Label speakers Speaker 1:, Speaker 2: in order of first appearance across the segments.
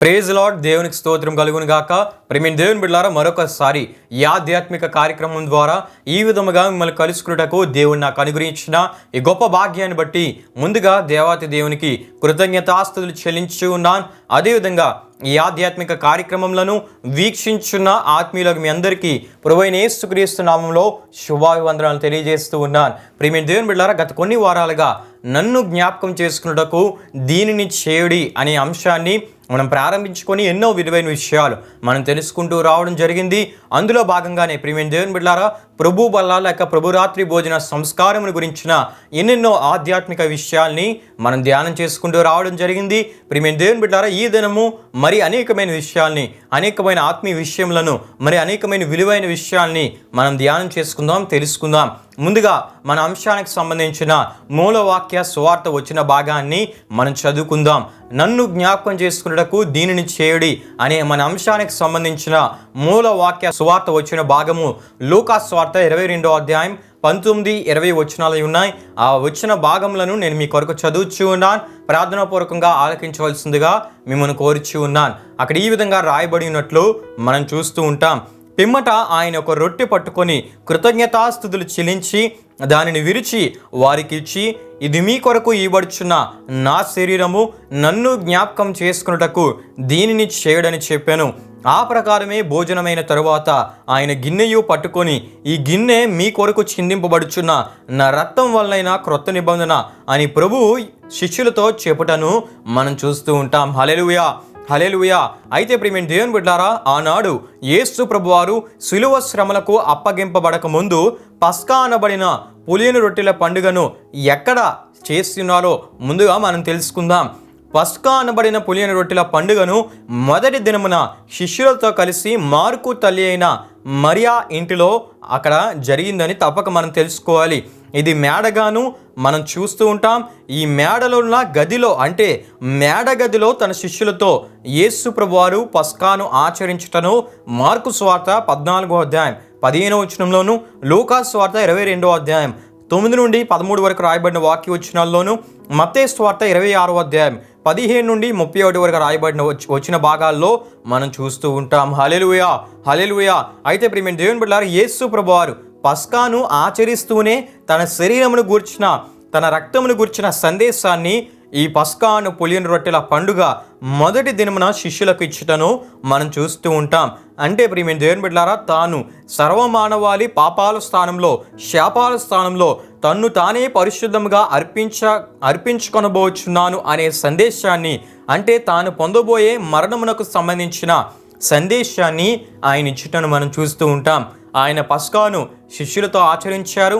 Speaker 1: Praise lord దేవునికి స్తోత్రం కలుగును గాక. ప్రేమిన్ దేవుని బిడ్డారా మరొకసారి ఈ ఆధ్యాత్మిక కార్యక్రమం ద్వారా ఈ విధముగా మిమ్మల్ని కలుసుకున్నటకు దేవుడు నాకు అనుగ్రహించిన ఈ గొప్ప భాగ్యాన్ని బట్టి ముందుగా దేవాతి దేవునికి కృతజ్ఞతాస్తులు చెల్లించి ఉన్నాను. అదేవిధంగా ఈ ఆధ్యాత్మిక కార్యక్రమంలో వీక్షించున్న ఆత్మీయులకు మీ అందరికీ ప్రభువైన యేసుక్రీస్తు నామంలో శుభాభివందనాలు తెలియజేస్తూ ఉన్నాను. ప్రేమిని దేవుని బిడ్డారా గత కొన్ని వారాలుగా నన్ను జ్ఞాపకం చేసుకున్నటకు దీనిని చేయుడి అనే అంశాన్ని మనం ప్రారంభించుకొని ఎన్నో విలువైన విషయాలు మనం తెలుసుకుంటూ రావడం జరిగింది. అందులో భాగంగానే ప్రియమైన దేవుని బిడ్డారా ప్రభు బల్ల లేక ప్రభురాత్రి భోజన సంస్కారమును గురించిన ఎన్నెన్నో ఆధ్యాత్మిక విషయాల్ని మనం ధ్యానం చేసుకుంటూ రావడం జరిగింది. ప్రియమైన దేవుని బిడ్డారా ఈ దినము మరి అనేకమైన విషయాల్ని అనేకమైన ఆత్మీయ విషయములను మరి అనేకమైన విలువైన విషయాల్ని మనం ధ్యానం చేసుకుందాం తెలుసుకుందాం. ముందుగా మన అంశానికి సంబంధించిన మూలవాక్య సువార్త వచ్చిన భాగాన్ని మనం చదువుకుందాం. నన్ను జ్ఞాపకం చేసుకున్నటకు దీనిని చేయుడి అనే మన అంశానికి సంబంధించిన మూలవాక్య సువార్త వచ్చిన భాగము లూకా స్వార్త ఇరవై రెండో అధ్యాయం పంతొమ్మిది ఇరవై వచనాలు ఉన్నాయి. ఆ వచ్చిన భాగములను నేను మీ కొరకు చదువుచు ఉన్నాను. ప్రార్థనాపూర్వకంగా ఆలకించవలసిందిగా మిమ్మల్ని కోరిచి ఉన్నాను. అక్కడ ఈ విధంగా రాయబడి ఉన్నట్లు మనం చూస్తూ ఉంటాం. పిమ్మట ఆయన ఒక రొట్టె పట్టుకొని కృతజ్ఞతాస్థుతులు చెల్లించి దానిని విరిచి వారికి ఇచ్చి ఇది మీ కొరకు ఇవ్వడుచున్న నా శరీరము నన్ను జ్ఞాపకం చేసుకున్నటకు దీనిని చేయడని చెప్పాను. ఆ ప్రకారమే భోజనమైన తరువాత ఆయన గిన్నెయు పట్టుకొని ఈ గిన్నె మీ కొరకు చిందింపబడుచున్న నా రక్తం వల్లైనా క్రొత్త నిబంధన అని ప్రభు శిష్యులతో చెప్పుటను మనం చూస్తూ ఉంటాం. హలెలుయా హలేలుయా అయితే ప్రియమైన దేవుని బిడ్డారా ఆనాడు యేసు ప్రభువారు సులువ శ్రమలకు అప్పగింపబడక ముందు పస్కా అనబడిన పులియని రొట్టెల పండుగను ఎక్కడ చేస్తున్నారో ముందుగా మనం తెలుసుకుందాం. పస్కా అనబడిన పులియని రొట్టెల పండుగను మొదటి దినమున శిష్యులతో కలిసి మార్కు తల్లి అయిన మరియా ఇంటిలో అక్కడ జరిగిందని తప్పక మనం తెలుసుకోవాలి. ఇది మేడగాను మనం చూస్తూ ఉంటాం. ఈ మేడలో ఉన్న గదిలో అంటే మేడ గదిలో తన శిష్యులతో యేసు ప్రభువారు పస్కాను ఆచరించుటను మార్కు స్వార్త పద్నాలుగో అధ్యాయం పదిహేనో వచనంలోను లూకా స్వార్త ఇరవై రెండో అధ్యాయం తొమ్మిది నుండి పదమూడు వరకు రాయబడిన వాక్య వచనాల్లోనూ మత్తే స్వార్త ఇరవై ఆరో అధ్యాయం పదిహేను నుండి ముప్పై ఒకటి వరకు రాయబడిన వచ్చి- వచ్చిన భాగాల్లో మనం చూస్తూ ఉంటాం. హలెలుయా హలెలుయా అయితే ప్రియమైన దేవుని బిడ్డారు యేసు ప్రభువారు పస్కాను ఆచరిస్తూనే తన శరీరమును గూర్చిన తన రక్తమును గూర్చిన సందేశాన్ని ఈ పస్కాను పులియని రొట్టెల పండుగ మొదటి దినమున శిష్యులకు ఇచ్చుటను మనం చూస్తూ ఉంటాం. అంటే ప్రియమైన దేవుని బిడ్డారా తాను సర్వమానవాళి పాపాల స్థానంలో శాపాల స్థానంలో తన్ను తానే పరిశుద్ధంగా అర్పించ అర్పించుకొనబోచున్నాను అనే సందేశాన్ని అంటే తాను పొందబోయే మరణమునకు సంబంధించిన సందేశాన్ని ఆయన ఇచ్చుటను మనం చూస్తూ ఉంటాం. ఆయన పస్కాను శిష్యులతో ఆచరించారు.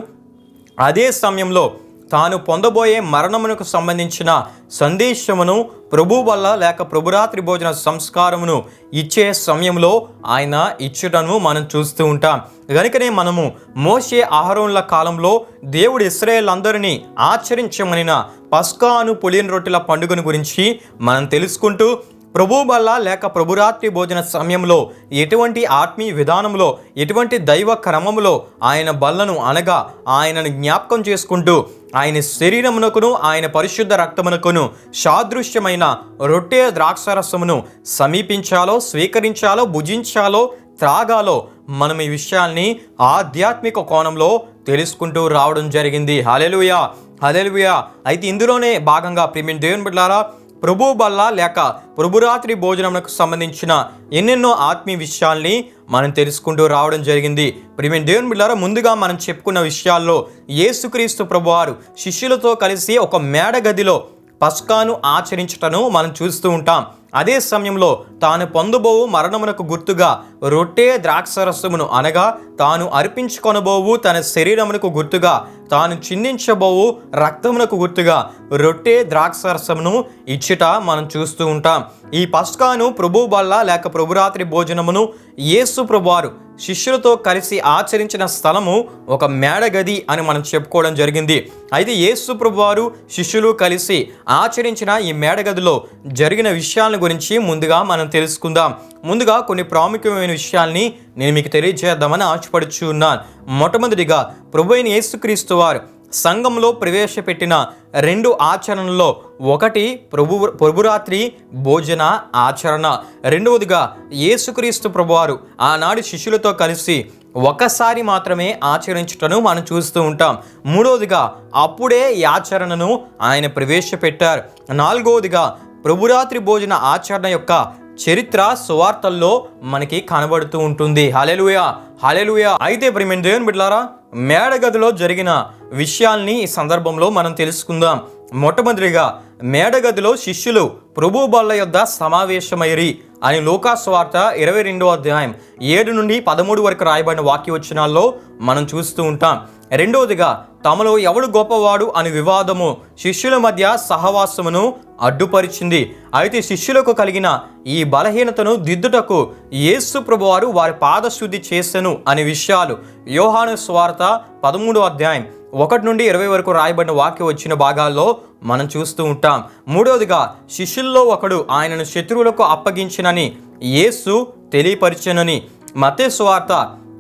Speaker 1: అదే సమయంలో తాను పొందబోయే మరణమునకు సంబంధించిన సందేశమును ప్రభు వల్ల లేక ప్రభురాత్రి భోజన సంస్కారమును ఇచ్చే సమయంలో ఆయన ఇచ్చుటను మనం చూస్తూ ఉంటాం. కనుకనే మనము మోసే ఆహారంల కాలంలో దేవుడు ఇస్రాయేల్ అందరినీ ఆచరించమనిన పస్కాను పులియన్ రొట్టెల పండుగను గురించి మనం తెలుసుకుంటూ ప్రభు వల్ల లేక ప్రభురాత్రి భోజన సమయంలో ఎటువంటి ఆత్మీయ విధానంలో ఎటువంటి దైవ క్రమములో ఆయన బల్లను అనగా ఆయనను జ్ఞాపకం చేసుకుంటూ ఆయన శరీరమునకును ఆయన పరిశుద్ధ రక్తమునకును సాదృశ్యమైన రొట్టె ద్రాక్షరసమును సమీపించాలో స్వీకరించాలో భుజించాలో త్రాగాలో మనం ఈ విషయాల్ని ఆధ్యాత్మిక కోణంలో తెలుసుకుంటూ రావడం జరిగింది. హలెలుయా హలెలుయా అయితే ఇందులోనే భాగంగా ప్రేమిన్ దేవుని బిడ్డారా ప్రభు బల్ల లేక ప్రభురాత్రి భోజనములకు సంబంధించిన ఎన్నెన్నో ఆత్మీయ విషయాల్ని మనం తెలుసుకుంటూ రావడం జరిగింది. ప్రియమైన దేవుని బిడ్డారా ముందుగా మనం చెప్పుకున్న విషయాల్లో యేసుక్రీస్తు ప్రభువారు శిష్యులతో కలిసి ఒక మేడ గదిలో పస్కాను ఆచరించటను మనం చూస్తూ ఉంటాం. అదే సమయంలో తాను పొందబోవు మరణమునకు గుర్తుగా రొట్టె ద్రాక్షరసమును అనగా తాను అర్పించుకొనబోవు తన శరీరమునకు గుర్తుగా తాను చిందించబోవు రక్తమునకు గుర్తుగా రొట్టె ద్రాక్షరసమును ఇచ్చుట మనం చూస్తూ ఉంటాం. ఈ పస్కాను ప్రభు బల్ల లేక ప్రభురాత్రి భోజనమును యేసు ప్రభువారు శిష్యులతో కలిసి ఆచరించిన స్థలము ఒక మేడగది అని మనం చెప్పుకోవడం జరిగింది. అయితే యేసు ప్రభువారు శిష్యులు కలిసి ఆచరించిన ఈ మేడగదిలో జరిగిన విషయాల గురించి ముందుగా మనం తెలుసుకుందాం. ముందుగా కొన్ని ప్రాముఖ్యమైన విషయాల్ని నేను మీకు తెలియజేద్దామని ఆశపడుచు ఉన్నాను మొట్టమొదటిగా ప్రభు అయిన యేసుక్రీస్తు వారు సంఘంలో ప్రవేశపెట్టిన రెండు ఆచరణల్లో ఒకటి ప్రభు ప్రభురాత్రి భోజన ఆచరణ. రెండవదిగా యేసుక్రీస్తు ప్రభువారు ఆనాడు శిష్యులతో కలిసి ఒకసారి మాత్రమే ఆచరించుటను మనం చూస్తూ ఉంటాం. మూడవదిగా అప్పుడే ఈ ఆచరణను ఆయన ప్రవేశపెట్టారు. నాలుగవదిగా ప్రభురాత్రి భోజన ఆచరణ యొక్క చరిత్ర సువార్తల్లో మనకి కనబడుతూ ఉంటుంది. హలెలుయా హలెలుయా అయితే ప్రేమ దేవుని బిడ్లారా మేడగదిలో జరిగిన విషయాల్ని ఈ సందర్భంలో మనం తెలుసుకుందాం. మొట్టమొదటిగా మేడగదిలో శిష్యులు ప్రభు బల్ల యొద్ద సమావేశమైరి అని లోకాస్వార్త ఇరవై రెండో అధ్యాయం ఏడు నుండి పదమూడు వరకు రాయబడిన వాక్యవచనాల్లో మనం చూస్తూ ఉంటాం. రెండవదిగా తమలో ఎవడు గొప్పవాడు అని వివాదము శిష్యుల మధ్య సహవాసమును అడ్డుపరిచింది. అయితే శిష్యులకు కలిగిన ఈ బలహీనతను దిద్దుటకు యేసు ప్రభువారు వారి పాదశుద్ధి చేసెను అనే విషయాలు. యోహాను స్వార్త పదమూడో అధ్యాయం ఒకటి నుండి ఇరవై వరకు రాయబడిన వాక్యం వచ్చిన భాగాల్లో మనం చూస్తూ ఉంటాం. మూడవదిగా శిష్యుల్లో ఒకడు ఆయనను శత్రువులకు అప్పగించినని యేసు తెలియపరిచనని మతే స్వార్త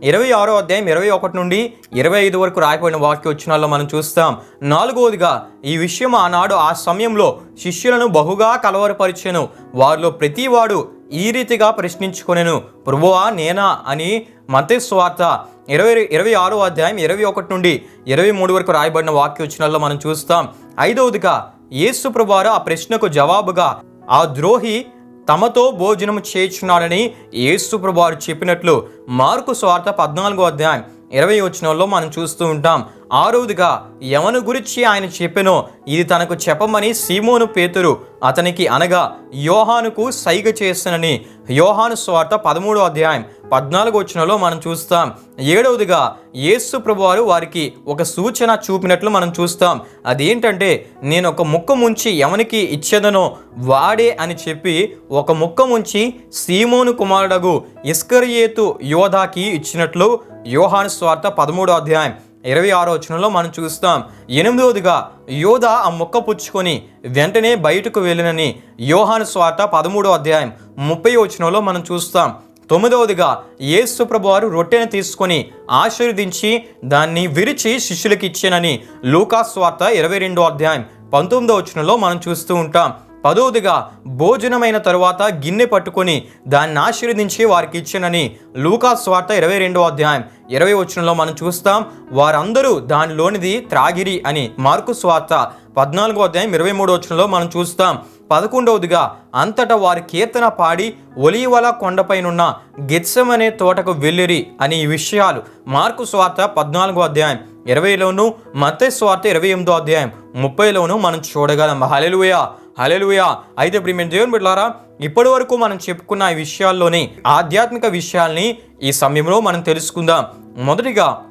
Speaker 1: ఇరవై ఆరో అధ్యాయం ఇరవై ఒకటి నుండి ఇరవై ఐదు వరకు రాయబడిన వాక్య వచ్చినాల్లో మనం చూస్తాం. నాలుగవదిగా ఈ విషయం ఆనాడు ఆ సమయంలో శిష్యులను బహుగా కలవరపరిచెను. వారిలో ప్రతివాడు ఈ రీతిగా ప్రశ్నించుకొనెను ప్రభువా నేనా? అని మతేశ్వార్త ఇరవై ఇరవై ఆరో అధ్యాయం ఇరవై ఒకటి నుండి ఇరవై మూడు వరకు రాయబడిన వాక్య వచ్చినాల్లో మనం చూస్తాం. ఐదవదిగా యేసు ప్రభువారు ఆ ప్రశ్నకు జవాబుగా ఆ ద్రోహి తమతో భోజనం చేర్చున్నాడని యేసుప్రభు ప్రభువారు చెప్పినట్లు మార్కు స్వార్థ పద్నాలుగో అధ్యాయం ఇరవై వచనంలో మనం చూస్తూ ఉంటాం. ఆరవదిగా ఎవను గురించి ఆయన చెప్పెనో ఇది తనకు చెప్పమని సీమోను పేతురు అతనికి అనగా యోహానుకు సైగ చేస్తానని యోహాను స్వార్థ పదమూడో అధ్యాయం పద్నాలుగు వచ్చినలో మనం చూస్తాం. ఏడవదిగా యేసు ప్రభువారు వారికి ఒక సూచన చూపినట్లు మనం చూస్తాం. అదేంటంటే నేను ఒక ముక్క ముంచి ఎవనికి ఇచ్చేదనో వాడే అని చెప్పి ఒక ముక్క ముంచి సీమోను కుమారుడగు ఇస్కరియేతు యోధాకి ఇచ్చినట్లు యోహాను స్వార్థ పదమూడో అధ్యాయం ఇరవై ఆరో వచనంలో మనం చూస్తాం ఎనిమిదవదిగా యోధ ఆ మొక్క పుచ్చుకొని వెంటనే బయటకు వెళ్ళినని యోహాను స్వార్థ పదమూడో అధ్యాయం ముప్పై వచనంలో మనం చూస్తాం. తొమ్మిదవదిగా యేసు ప్రభువారు రొట్టెను తీసుకొని ఆశీర్వదించి దాన్ని విరిచి శిష్యులకు ఇచ్చానని లూకా స్వార్త ఇరవై రెండో అధ్యాయం పంతొమ్మిదో వచనంలో మనం చూస్తూ ఉంటాం. పదవదిగా భోజనమైన తరువాత గిన్నె పట్టుకొని దాన్ని ఆశీర్వదించి వారికి ఇచ్చానని లూకా స్వార్త ఇరవై రెండో అధ్యాయం ఇరవై వచనంలో మనం చూస్తాం. వారందరూ దానిలోనిది త్రాగిరి అని మార్కు స్వార్థ పద్నాలుగో అధ్యాయం ఇరవై మూడో వచనంలో మనం చూస్తాం. పదకొండవదిగా అంతటా వారి కీర్తన పాడి ఒలీవల కొండపైనున్న గిత్సమనే తోటకు వెళ్ళిరి అని ఈ విషయాలు మార్కు స్వార్థ పద్నాలుగో అధ్యాయం ఇరవైలోను మత్తే స్వార్థ ఇరవై ఎనిమిదో అధ్యాయం ముప్పైలోను మనం చూడగలం. హలెలుయా హలెలుయా అయితే ప్రియమైన దేవుని బిడ్డారా ఇప్పటి వరకు మనం చెప్పుకున్న ఈ విషయాల్లోని ఆధ్యాత్మిక విషయాల్ని ఈ సమయంలో మనం తెలుసుకుందాం. మొదటిగా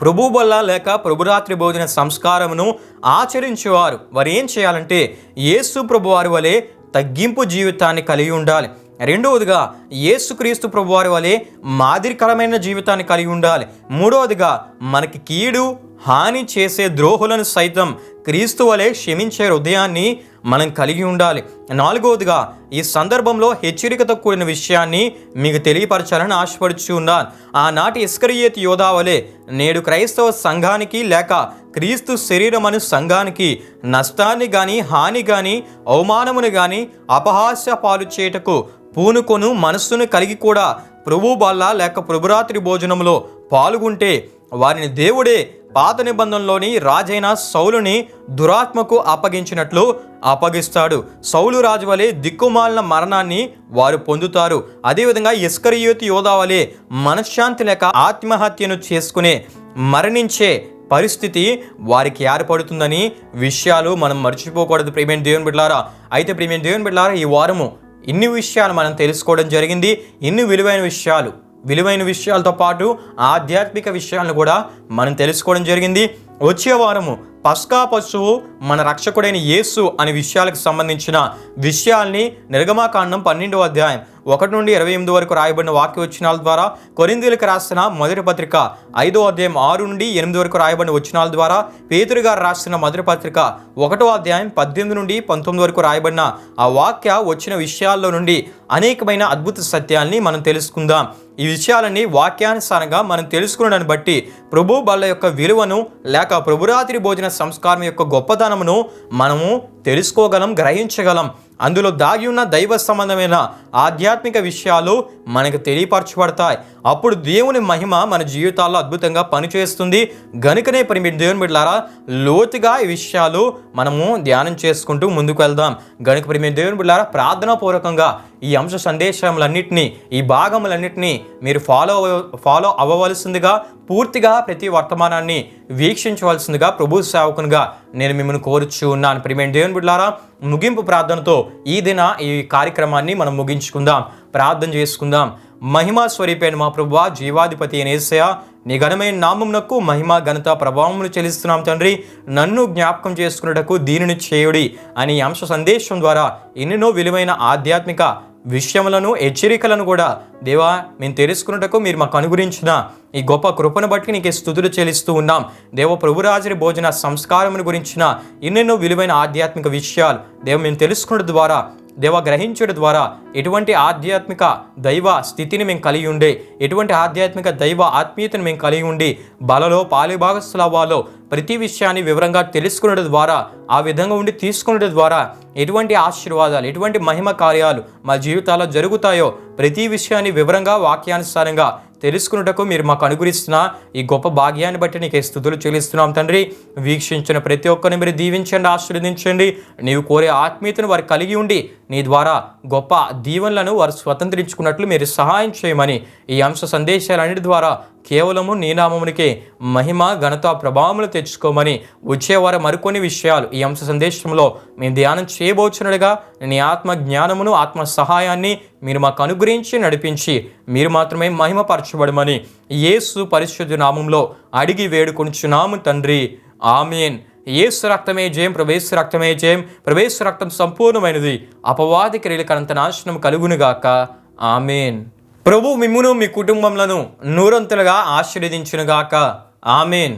Speaker 1: ప్రభు బల్ల లేక ప్రభురాత్రి భోజన సంస్కారమును ఆచరించేవారు. వారు ఏం చేయాలంటే యేసు ప్రభువారి వలె తగ్గింపు జీవితాన్ని కలిగి ఉండాలి. రెండవదిగా యేసుక్రీస్తు ప్రభువారి వలె మాదిరికరమైన జీవితాన్ని కలిగి ఉండాలి. మూడవదిగా మనకి కీడు హాని చేసే ద్రోహులను సైతం క్రీస్తు వలె క్షమించే హృదయాన్ని మనం కలిగి ఉండాలి. నాలుగవదిగా ఈ సందర్భంలో హెచ్చరికతో కూడిన విషయాన్ని మీకు తెలియపరచాలని ఆశపడుచు ఉన్నాను. ఆనాటి ఇస్కరియేత్ యోధా వలె నేడు క్రైస్తవ సంఘానికి లేక క్రీస్తు శరీరం అను సంఘానికి నష్టాన్ని కానీ హాని కానీ అవమానమును కానీ అపహాస్య పాలు చేయటకు పూనుకొను మనస్సును కలిగి కూడా ప్రభు బల్ల లేక ప్రభురాత్రి భోజనంలో పాల్గొంటే వారిని దేవుడే పాత నిబంధనలోని రాజైన సౌలుని దురాత్మకు అప్పగించినట్లు అప్పగిస్తాడు. సౌలు రాజు వలె దిక్కుమాలిన మరణాన్ని వారు పొందుతారు. అదేవిధంగా ఇస్కరియోతి యోధా వలె మనశ్శాంతి లేక ఆత్మహత్యను చేసుకునే మరణించే పరిస్థితి వారికి ఏర్పడుతుందని విషయాలు మనం మర్చిపోకూడదు ప్రేమైన దేవుని బిడ్లారా అయితే ప్రేమేణ దేవుని బిడ్లారా ఈ వారము ఇన్ని విషయాలు మనం తెలుసుకోవడం జరిగింది. ఇన్ని విలువైన విషయాలు విలువైన విషయాలతో పాటు ఆధ్యాత్మిక విషయాలను కూడా మనం తెలుసుకోవడం జరిగింది. వచ్చే వారము పస్కా పశువు మన రక్షకుడైన యేసు అనే విషయాలకు సంబంధించిన విషయాల్ని నిర్గమాకాండం పన్నెండవ అధ్యాయం ఒకటి నుండి ఇరవై ఎనిమిది వరకు రాయబడిన వాక్యవచనాల ద్వారా కొరిందీలకు రాసిన మొదటి పత్రిక ఐదో అధ్యాయం ఆరు నుండి ఎనిమిది వరకు రాయబడిన వచనాల ద్వారా పేతురు గారు రాసిన మొదటి పత్రిక ఒకటో అధ్యాయం పద్దెనిమిది నుండి పంతొమ్మిది వరకు రాయబడిన ఆ వాక్య వచ్చిన విషయాల్లో నుండి అనేకమైన అద్భుత సత్యాల్ని మనం తెలుసుకుందాం. ఈ విషయాలన్నీ వాక్యానుసారంగా మనం తెలుసుకున్న బట్టి ప్రభు బల్ల యొక్క విలువను లేక ప్రభురాత్రి భోజన సంస్కారం యొక్క గొప్పతనమును మనము తెలుసుకోగలం గ్రహించగలం. అందులో దాగి ఉన్న దైవ సంబంధమైన ఆధ్యాత్మిక విషయాలు మనకు తెలియపరచబడతాయి. అప్పుడు దేవుని మహిమ మన జీవితాల్లో అద్భుతంగా పనిచేస్తుంది. గనుకనే పని మీరు దేవుని బిడ్డలారా లోతుగా ఈ విషయాలు మనము ధ్యానం చేసుకుంటూ ముందుకు వెళ్దాం. గనుక మరి మీరు దేవుని బిడ్డలారా ప్రార్థనాపూర్వకంగా ఈ అంశ సందేశములన్నింటినీ ఈ భాగములన్నింటినీ మీరు ఫాలో ఫాలో అవ్వవలసిందిగా పూర్తిగా ప్రతి వర్తమానాన్ని వీక్షించవలసిందిగా ప్రభు సేవకునిగా నేను మిమ్మల్ని కోరుచు ఉన్నాను. ప్రిమేంట్ దేవుని బిడ్డారా ముగింపు ప్రార్థనతో ఈ దిన ఈ కార్యక్రమాన్ని మనం ముగించుకుందాం. ప్రార్థన చేసుకుందాం. మహిమా స్వరూపైన మా ప్రభువా జీవాధిపతి అనేసయ నీ ఘనమైన నామంనకు మహిమ ఘనత ప్రభావమును చెల్లిస్తున్నాం తండ్రి. నన్ను జ్ఞాపకం చేసుకున్నటకు దీనిని చేయుడి అని అంశ సందేశం ద్వారా ఎన్నెన్నో విలువైన ఆధ్యాత్మిక విషయములను హెచ్చరికలను కూడా దేవా మేము తెలుసుకున్నటకు మీరు మాకు అనుగురించిన ఈ గొప్ప కృపను బట్టి నీకు స్థుతులు చెల్లిస్తూ ఉన్నాం. దేవ ప్రభురాజరి భోజన సంస్కారమును గురించిన ఎన్నెన్నో విలువైన ఆధ్యాత్మిక విషయాలు దేవ మేము తెలుసుకున్న ద్వారా దేవ గ్రహించడం ద్వారా ఎటువంటి ఆధ్యాత్మిక దైవ స్థితిని మేము కలిగి ఉండే ఎటువంటి ఆధ్యాత్మిక దైవ ఆత్మీయతను మేము కలిగి ఉండి బలలో పాలిభాగస్థలవాలో ప్రతి విషయాన్ని వివరంగా తెలుసుకునడం ద్వారా ఆ విధంగా ఉండి తీసుకునడం ద్వారా ఎటువంటి ఆశీర్వాదాలు ఎటువంటి మహిమ కార్యాలు మా జీవితాల్లో జరుగుతాయో ప్రతి విషయాన్ని వివరంగా వాక్యానుసారంగా తెలుసుకున్నటకు మీరు మాకు అనుగురిస్తున్న ఈ గొప్ప భాగ్యాన్ని బట్టి నీకు స్థుతులు చెల్లిస్తున్నాం తండ్రి. వీక్షించిన ప్రతి ఒక్కరిని మీరు దీవించండి ఆశీర్వదించండి. నీవు కోరే ఆత్మీయతను వారు కలిగి ఉండి నీ ద్వారా గొప్ప దీవెనలను వారు స్వతంత్రించుకున్నట్లు మీరు సహాయం చేయమని ఈ అంశ సందేశాలన్నిటి ద్వారా కేవలము నీ నామమునికే మహిమ ఘనత ప్రభావములు తెచ్చుకోమని వచ్చేవారు మరికొన్ని విషయాలు ఈ ఈ అంశ సందేశంలో మేము ధ్యానం చేయబోచున్నట్టుగా నీ ఆత్మ జ్ఞానమును ఆత్మ సహాయాన్ని మీరు మాకు అనుగ్రహించి నడిపించి మీరు మాత్రమే మహిమపరచబడమని యేసు పరిశుద్ధ నామంలో అడిగి వేడుకొనుచున్నాము తండ్రి. ఆమెన్. యేసు రక్తమే జయం ప్రవేశ రక్తమే జయం ప్రవేశ రక్తం సంపూర్ణమైనది. అపవాది క్రియలకనంత నాశనం కలుగునుగాక ఆమెన్. ప్రభు మిమ్మును మీ కుటుంబములను నూరంతులుగా ఆశీర్వదించునుగాక ఆమెన్.